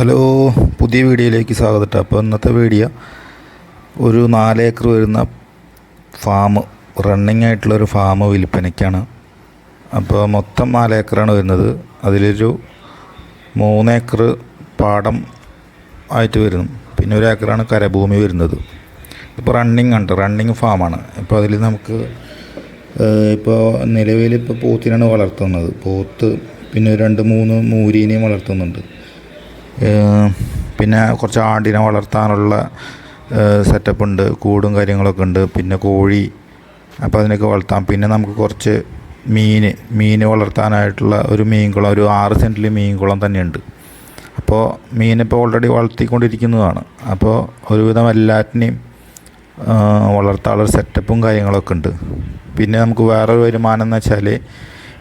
Hello പുതിയ വീഡിയോയിലേക്ക് സ്വാഗതം. അപ്പോൾ ഇന്നത്തെ വീഡിയോ ഒരു നാല് ഏക്കർ വരുന്ന ഫാം റണ്ണിങ് ആയിട്ടുള്ള ഒരു ഫാം വിൽപ്പനയ്ക്കാണ്. അപ്പോൾ മൊത്തം നാല് ഏക്കറാണ് വരുന്നത്. അതിലൊരു മൂന്ന് ഏക്കർ പാടം ആയിട്ട് വരുന്നു പിന്നെ ഒരു ഏക്കറാണ് കരഭൂമി വരുന്നത്. ഇപ്പോൾ റണ്ണിങ് ഉണ്ട്. റണ്ണിങ് ഫാമാണ് ഇപ്പോൾ അതിൽ നമുക്ക് ഇപ്പോൾ നിലവിൽ ഇപ്പോൾ പോത്തിനാണ് വളർത്തുന്നത്. പോത്ത് പിന്നെ രണ്ട് മൂന്ന് മൂരീനെയും വളർത്തുന്നുണ്ട്. പിന്നെ കുറച്ച് ആടിനെ വളർത്താനുള്ള സെറ്റപ്പ് ഉണ്ട് കൂടും കാര്യങ്ങളൊക്കെ ഉണ്ട് പിന്നെ കോഴി അപ്പോൾ അതിനൊക്കെ വളർത്താം. പിന്നെ നമുക്ക് കുറച്ച് മീൻ മീൻ വളർത്താനായിട്ടുള്ള ഒരു മീൻകുളം ഒരു ആറ് സെന്റിൽ മീൻകുളം തന്നെയുണ്ട്. അപ്പോൾ മീനിപ്പോൾ ഓൾറെഡി വളർത്തിക്കൊണ്ടിരിക്കുന്നതാണ്. അപ്പോൾ ഒരുവിധം എല്ലാറ്റിനെയും വളർത്താനുള്ള സെറ്റപ്പും കാര്യങ്ങളൊക്കെ ഉണ്ട്. പിന്നെ നമുക്ക് വേറൊരു വരുമാനം എന്ന് വെച്ചാൽ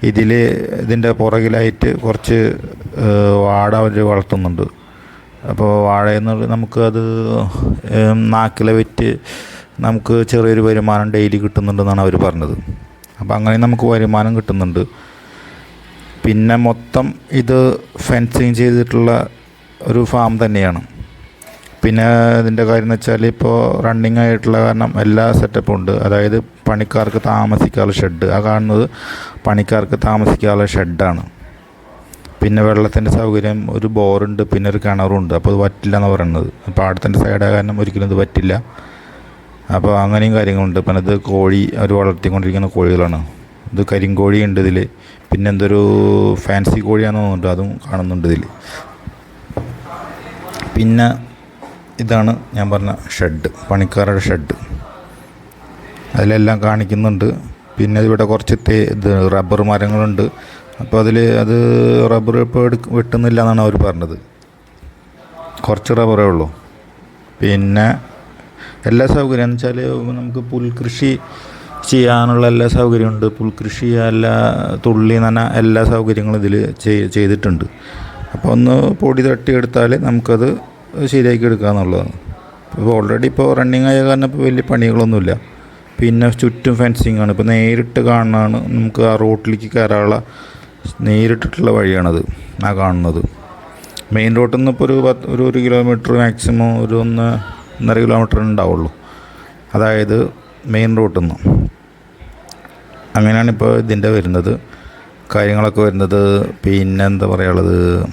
ഇതിൽ ഇതിന്റെ പുറകിലായിട്ട് കുറച്ച് വാഴ അവർ വളർത്തുന്നുണ്ട്. അപ്പോൾ വാഴയിൽ നിന്ന് നമുക്ക് അത് ഏം, നാക്കിലെ വിറ്റ് നമുക്ക് ചെറിയൊരു വരുമാനം ഡെയിലി കിട്ടുന്നുണ്ടെന്നാണ് അവർ പറഞ്ഞത്. അപ്പോൾ അങ്ങനെ നമുക്ക് വരുമാനം കിട്ടുന്നുണ്ട്. പിന്നെ മൊത്തം ഇത് ഫെൻസിങ് ചെയ്തിട്ടുള്ള ഒരു ഫാം തന്നെയാണ്. പിന്നെ ഇതിന്റെ കാര്യം എന്ന് വെച്ചാൽ ഇപ്പോൾ റണ്ണിങ് ആയിട്ടുള്ള കാരണം എല്ലാ സെറ്റപ്പും ഉണ്ട്. അതായത് പണിക്കാർക്ക് താമസിക്കാനുള്ള ഷെഡ് ആ കാണുന്നത് പണിക്കാർക്ക് താമസിക്കാനുള്ള ഷെഡാണ് പിന്നെ വെള്ളത്തിന്റെ സൗകര്യം ഒരു ബോറുണ്ട് പിന്നെ ഒരു കിണറുണ്ട് അപ്പോൾ അത് പറ്റില്ല എന്ന് പറയുന്നത് പാടത്തിന്റെ സൈഡായ കാരണം ഒരിക്കലും ഇത് പറ്റില്ല. അപ്പോൾ അങ്ങനെയും കാര്യങ്ങളുണ്ട്. പിന്നെ ഇത് കോഴി അവർ വളർത്തിക്കൊണ്ടിരിക്കുന്ന കോഴികളാണ്. ഇത് കരിങ്കോഴി ഉണ്ട് ഇതിൽ പിന്നെ എന്തൊരു ഫാൻസി കോഴിയാണെന്ന് തോന്നുന്നുണ്ട്. അതും കാണുന്നുണ്ട് ഇതിൽ പിന്നെ ഇതാണ് ഞാൻ പറഞ്ഞ ഷെഡ് പണിക്കാരുടെ ഷെഡ് അതിലെല്ലാം കാണിക്കുന്നുണ്ട്. പിന്നെ ഇവിടെ കുറച്ച് തേ ഇത് റബ്ബർ മരങ്ങളുണ്ട്. അപ്പോൾ അതിൽ അത് റബ്ബർ ഇപ്പോൾ എടുക്ക വെട്ടുന്നില്ല എന്നാണ് അവർ പറഞ്ഞത്. കുറച്ച് റബ്ബറേ ഉള്ളൂ. പിന്നെ എല്ലാ സൗകര്യം എന്ന് വെച്ചാൽ നമുക്ക് പുൽകൃഷി ചെയ്യാനുള്ള എല്ലാ സൗകര്യമുണ്ട്. പുൽകൃഷി എല്ലാ തുള്ളി നന എല്ലാ സൗകര്യങ്ങളും ഇതിൽ ചെയ്തിട്ടുണ്ട്. അപ്പോൾ ഒന്ന് പൊടി തട്ടിയെടുത്താൽ നമുക്കത് ശരിയാക്കി എടുക്കുക എന്നുള്ളതാണ്. ഇപ്പോൾ ഓൾറെഡി ഇപ്പോൾ റണ്ണിങ് ആയ കാരണം ഇപ്പോൾ വലിയ പണികളൊന്നുമില്ല. പിന്നെ ചുറ്റും ഫെൻസിങ് ആണ്. ഇപ്പോൾ നേരിട്ട് കാണുന്നതാണ് നമുക്ക് ആ റോട്ടിലേക്ക് കയറാനുള്ള നേരിട്ടിട്ടുള്ള വഴിയാണത്. ആ കാണുന്നത്. മെയിൻ റോട്ടിൽ നിന്ന് ഇപ്പോൾ ഒരു പത്ത് ഒരു ഒരു കിലോമീറ്റർ മാക്സിമം ഒരു ഒന്ന് ഒന്നര കിലോമീറ്റർ ഉണ്ടാവുള്ളൂ. അതായത് മെയിൻ റോട്ടിൽ നിന്ന് അങ്ങനെയാണ് ഇപ്പോൾ ഇതിന്റെ വരുന്നത്. കാര്യങ്ങളൊക്കെ വരുന്നത്. പിന്നെ എന്താ പറയുള്ളത്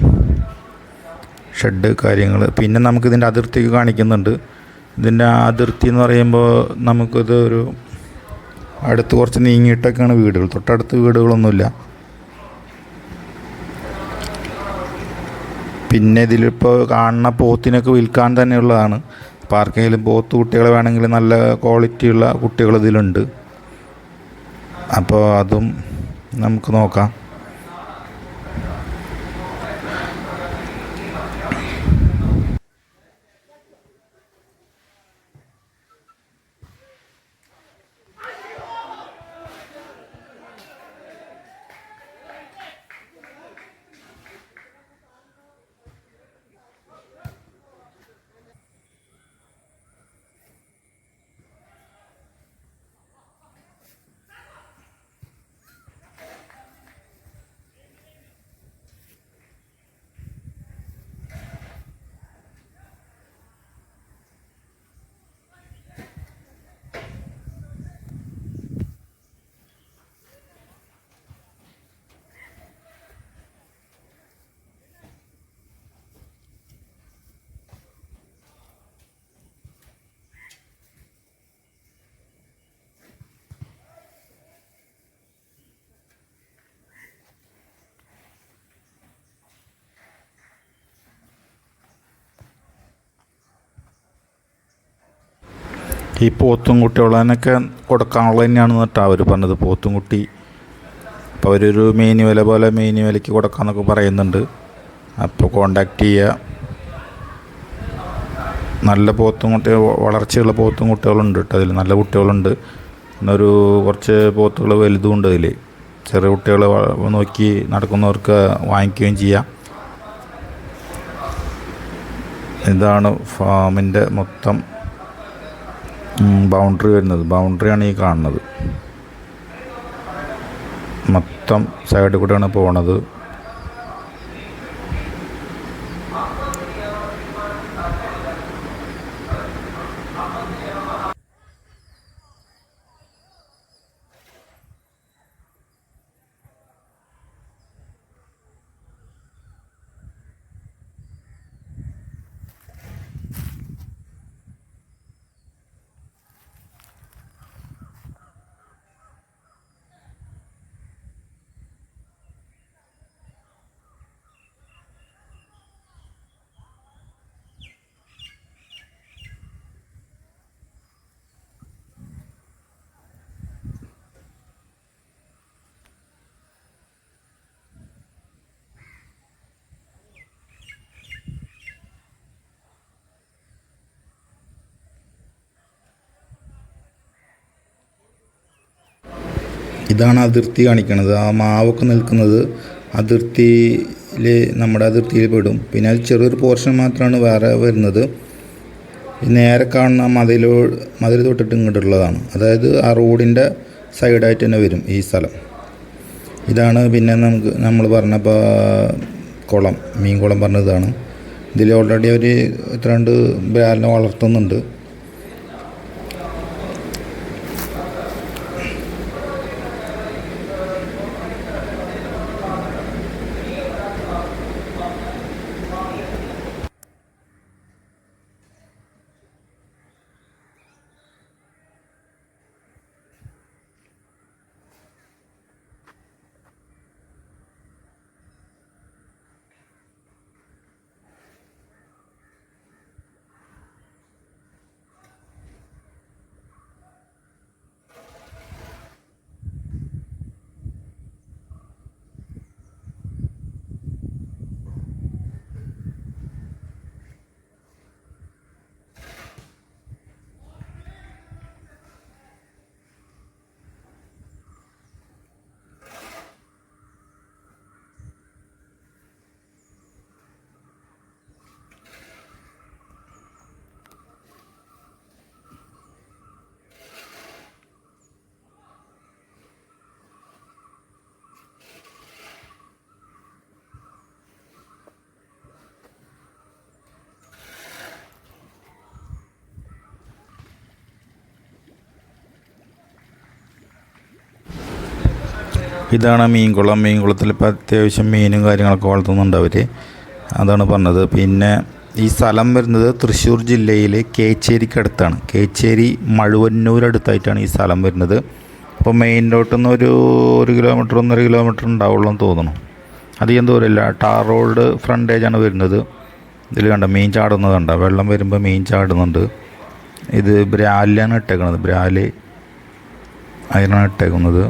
ഷെഡ് കാര്യങ്ങൾ പിന്നെ നമുക്കിതിന്റെ അതിർത്തി കാണിക്കുന്നുണ്ട്. ഇതിന്റെ അതിർത്തി എന്ന് പറയുമ്പോൾ നമുക്കിത് ഒരു അടുത്ത് കുറച്ച് നീങ്ങിയിട്ടൊക്കെയാണ് വീടുകൾ. തൊട്ടടുത്ത് വീടുകളൊന്നുമില്ല. പിന്നെ ഇതിലിപ്പോൾ കാണുന്ന പോത്തിനൊക്കെ വിൽക്കാൻ തന്നെയുള്ളതാണ്. അപ്പോൾ പോത്ത് കുട്ടികളെ വേണമെങ്കിൽ നല്ല ക്വാളിറ്റിയുള്ള കുട്ടികൾ ഇതിലുണ്ട്. അപ്പോൾ അതും നമുക്ക് നോക്കാം. ഈ പോത്തും ഉള്ളതിനൊക്കെ കൊടുക്കാനുള്ളത് തന്നെയാണ് എന്നിട്ടാണ് അവർ പറഞ്ഞത്. പോത്തുംകുട്ടി അപ്പോൾ അവരൊരു മീനി വില പോലെ മീനി വിലയ്ക്ക് കൊടുക്കാമെന്നൊക്കെ പറയുന്നുണ്ട്. അപ്പോൾ കോണ്ടാക്ട് ചെയ്യുക നല്ല പോത്തും കുട്ടി വളർച്ചയുള്ള പോത്തും കുട്ടികളുണ്ട് കേട്ടോ അതിൽ നല്ല കുട്ടികളുണ്ട്. എന്നൊരു കുറച്ച് പോത്തുകൾ വലുതും ഉണ്ട് അതിൽ ചെറിയ കുട്ടികൾ നോക്കി നടക്കുന്നവർക്ക് വാങ്ങിക്കുകയും ചെയ്യാം. ഇതാണ് ഫാമിന്റെ മൊത്തം. ബൗണ്ടറി വരുന്നത്. ബൗണ്ടറിയാണ് ഈ കാണുന്നത്. മൊത്തം സൈഡിൽ കൂടെയാണ് പോണത്. ഇതാണ് അതിർത്തി കാണിക്കുന്നത് ആ മാവൊക്കെ നിൽക്കുന്നത് അതിർത്തിയിൽ നമ്മുടെ അതിർത്തിയിൽ പെടും. പിന്നെ അത് ചെറിയൊരു പോർഷൻ മാത്രമാണ് വേറെ വരുന്നത്. നേരെ കാണുന്ന മതിലോ മതിൽ തൊട്ടിട്ട് ഇങ്ങോട്ടുള്ളതാണ്. അതായത് ആ റോഡിന്റെ സൈഡായിട്ട് തന്നെ വരും ഈ സ്ഥലം. ഇതാണ് പിന്നെ നമുക്ക് നമ്മൾ പറഞ്ഞപ്പോൾ കുളം മീൻ കുളം പറഞ്ഞതാണ്. ഇതിൽ ഓൾറെഡി അവർ ഇത്രണ്ട് രണ്ട് ബ്രാലിനെ വളർത്തുന്നുണ്ട്. ഇതാണ് മീൻകുളം. മീൻകുളത്തിൽ ഇപ്പോൾ അത്യാവശ്യം മീനും കാര്യങ്ങളൊക്കെ വളർത്തുന്നുണ്ട് അവർ അതാണ് പറഞ്ഞത്. പിന്നെ ഈ സ്ഥലം വരുന്നത് തൃശ്ശൂർ ജില്ലയിലെ കേച്ചേരിക്കടുത്താണ്. കേച്ചേരി മഴുവന്നൂരടുത്തായിട്ടാണ് ഈ സ്ഥലം വരുന്നത്. അപ്പോൾ മെയിൻ റോട്ടിൽ നിന്ന് ഒരു ഒരു കിലോമീറ്റർ ഒന്നര കിലോമീറ്റർ ഉണ്ടാവുള്ളൂ എന്ന് തോന്നുന്നു. അധികം ദൂരമില്ല. ടാർ റോഡ് ഫ്രണ്ടേജാണ് വരുന്നത്. ഇതിൽ കണ്ട മീൻ ചാടുന്നത് കണ്ട? വെള്ളം വരുമ്പോൾ മീൻ ചാടുന്നുണ്ട്. ഇത് ബ്രാലിലാണ് ഇട്ടേക്കുന്നത് ബ്രാൽ അതിനാണ് ഇട്ടേക്കുന്നത്.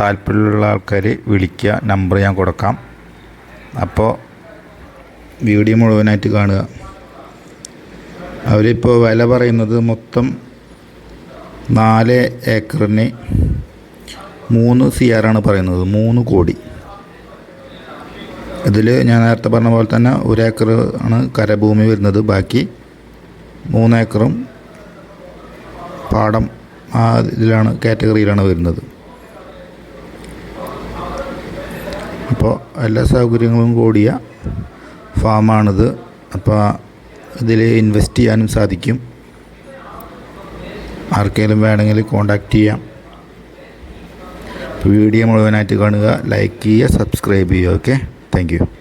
താല്പര്യമുള്ള ആൾക്കാർ വിളിക്കുക നമ്പർ ഞാൻ കൊടുക്കാം. അപ്പോൾ വീഡിയോ മുഴുവനായിട്ട് കാണുക. അവരിപ്പോൾ വില പറയുന്നത് മൊത്തം നാല് ഏക്കറിന് മൂന്ന് സി ആറാണ് പറയുന്നത് മൂന്ന് കോടി. ഇതിൽ ഞാൻ നേരത്തെ പറഞ്ഞ പോലെ തന്നെ ഒരു ഏക്കർ ആണ് കരഭൂമി വരുന്നത്. ബാക്കി മൂന്ന് ഏക്കറും പാടം ആ ഇതിലാണ് കാറ്റഗറിയിലാണ് വരുന്നത്. അപ്പോൾ എല്ലാ സൗകര്യങ്ങളും കൂടിയ ഫാമാണിത്. അപ്പോൾ ഇതിൽ ഇൻവെസ്റ്റ് ചെയ്യാനും സാധിക്കും. ആർക്കെങ്കിലും വേണമെങ്കിൽ കോണ്ടാക്റ്റ് ചെയ്യാം. വീഡിയോ മുഴുവനായിട്ട് കാണുക. ലൈക്ക് ചെയ്യുക സബ്സ്ക്രൈബ് ചെയ്യുക. ഓക്കെ? താങ്ക്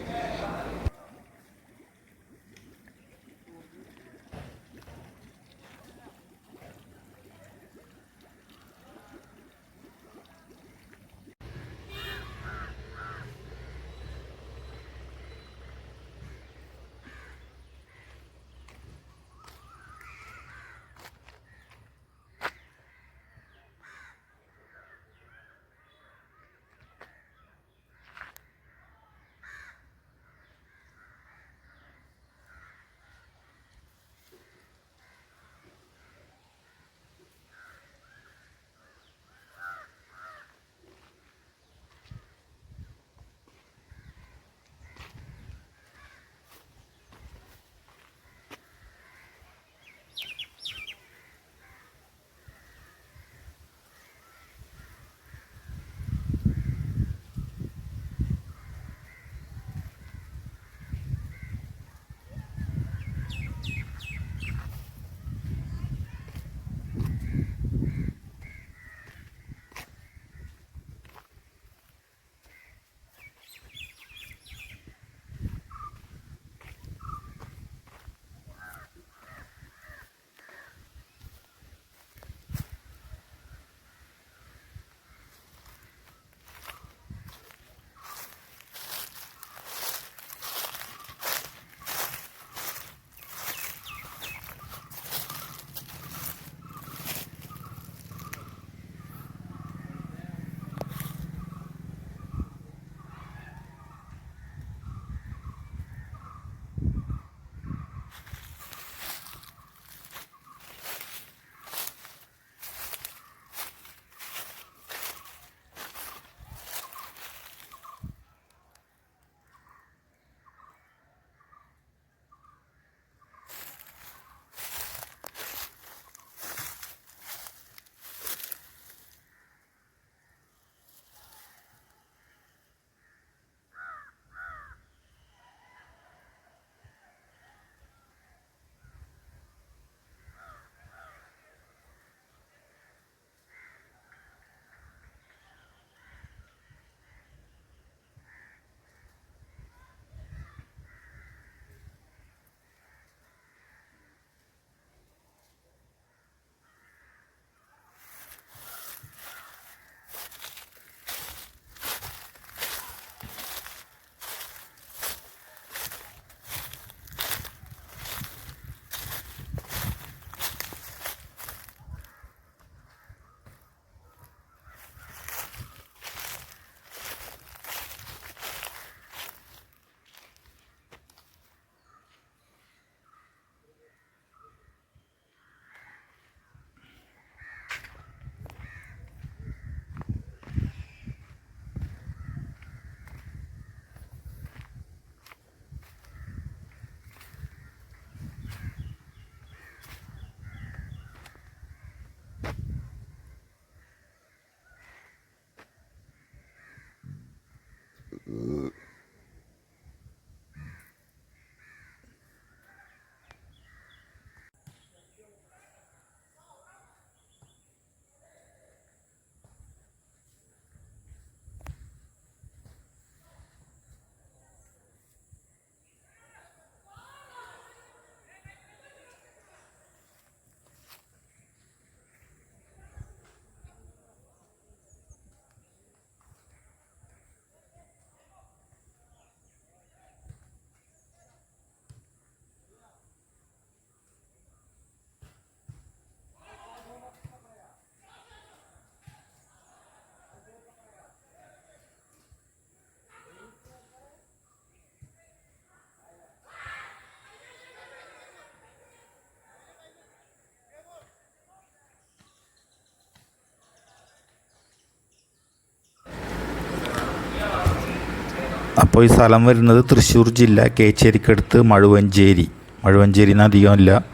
അപ്പോൾ ഈ സ്ഥലം വരുന്നത് തൃശ്ശൂർ ജില്ല കേച്ചേരിക്കടുത്ത് മഴുവഞ്ചേരി. മഴുവഞ്ചേരിന്ന് അധികം ഇല്ല.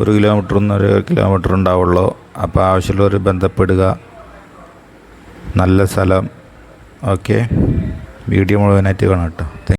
ഒരു കിലോമീറ്റർ ഒരു കിലോമീറ്റർ ഉണ്ടാവുള്ളൂ. അപ്പോൾ ആവശ്യമുള്ളവർ ബന്ധപ്പെടുക. നല്ല സ്ഥലം. ഓക്കെ. വീഡിയോ മുഴുവനായിട്ട് കാണാം കേട്ടോ.